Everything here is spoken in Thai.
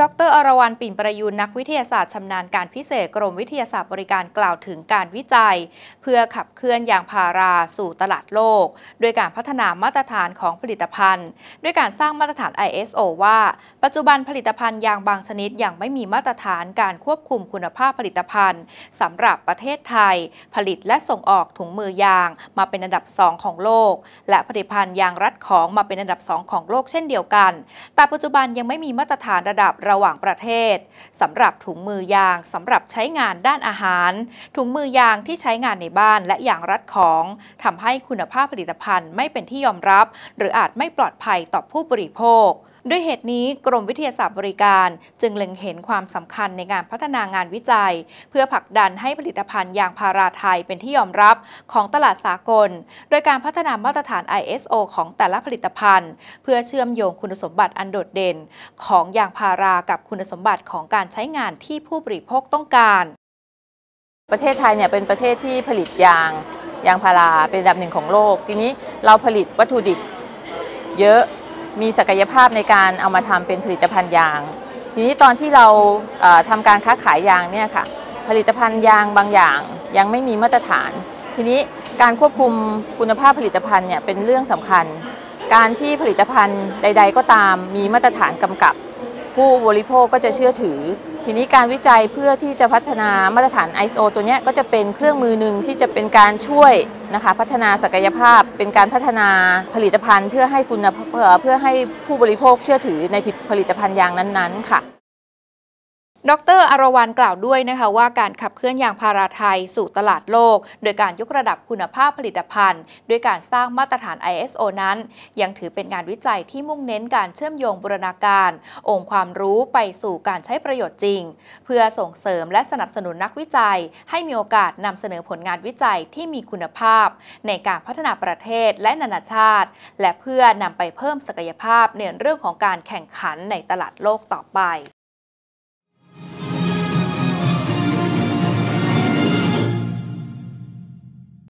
ดรอรวรรณปิ่นประยูนนักวิทยาศาสตร์ชำนาญการพิเศษกรมวิทยาศาสตร์บริการกล่าวถึงการวิจัย เพื่อขับเคลื่อนยางพาราสู่ตลาดโลก ด้วยการพัฒนามาตรฐานของผลิตภัณฑ์ ด้วยการสร้างมาตรฐาน ISO ว่า ปัจจุบันผลิตภัณฑ์ยางบางชนิดยังไม่มีมาตรฐานการควบคุมคุณภาพผลิตภัณฑ์สำหรับประเทศไทย ผลิตและส่งออกถุงมือยาง มาเป็นอันดับ 2 ของโลก และผลิตภัณฑ์ยางรัดของมาเป็นอันดับ 2 ของโลกเช่นเดียวกัน แต่ปัจจุบันยังไม่มีมาตรฐานระดับระหว่างประเทศสำหรับถุงมือยางสำหรับใช้งานด้านอาหาร ถุงมือยางที่ใช้งานในบ้านและอย่างรัดของทำให้คุณภาพผลิตภัณฑ์ไม่เป็นที่ยอมรับ หรืออาจไม่ปลอดภัยต่อผู้บริโภค ด้วยเหตุนี้กรมวิทยาศาสตร์บริการจึงเล็งเห็นความสำคัญในการพัฒนางานวิจัย เพื่อผลักดันให้ผลิตภัณฑ์ยางพาราไทยเป็นที่ยอมรับของตลาดสากล โดยการพัฒนามาตรฐาน ISO ของแต่ละผลิตภัณฑ์ เพื่อเชื่อมโยงคุณสมบัติอันโดดเด่น ของยางพารากับคุณสมบัติของการใช้งานที่ผู้บริโภคต้องการ ประเทศไทยเนี่ยเป็นประเทศที่ผลิตยางยางพาราเป็นอันดับหนึ่งของโลก ทีนี้เราผลิตวัตถุดิบเยอะ มีศักยภาพในการเอามาทำเป็นผลิตภัณฑ์ยาง ทีนี้ตอนที่เราทำการค้าขายยางเนี่ยค่ะผลิตภัณฑ์ยางบางอย่างยังไม่มีมาตรฐาน ทีนี้การควบคุมคุณภาพผลิตภัณฑ์เนี่ยเป็นเรื่องสำคัญ การที่ผลิตภัณฑ์ใด ๆ ก็ตามมีมาตรฐานกำกับ ผู้บริโภคก็จะเชื่อถือ ทีนี้การวิจัยเพื่อที่จะพัฒนามาตรฐาน ISO ตัวนี้ก็จะเป็นเครื่องมือหนึ่งที่จะเป็นการช่วยนะคะพัฒนาศักยภาพ เป็นการพัฒนาผลิตภัณฑ์ เพื่อให้คุณเพื่อให้ผู้บริโภคเชื่อถือในผลิตภัณฑ์ยางนั้นๆ ค่ะ ดรอรวรรณกล่าวด้วยนะคะว่าการขับเคลื่อนยางพาราไทยสู่ตลาดโลก โดยการยกระดับคุณภาพผลิตภัณฑ์ ด้วยการสร้างมาตรฐาน ISO นั้น ยังถือเป็นงานวิจัยที่มุ่งเน้นการเชื่อมโยงบูรณาการ องค์ความรู้ไปสู่การใช้ประโยชน์จริง เพื่อส่งเสริมและสนับสนุนนักวิจัย ให้มีโอกาสนำเสนอผลงานวิจัยที่มีคุณภาพ ในการพัฒนาประเทศและนานาชาติ และเพื่อนำไปเพิ่มศักยภาพในเรื่องของการแข่งขันในตลาดโลกต่อไป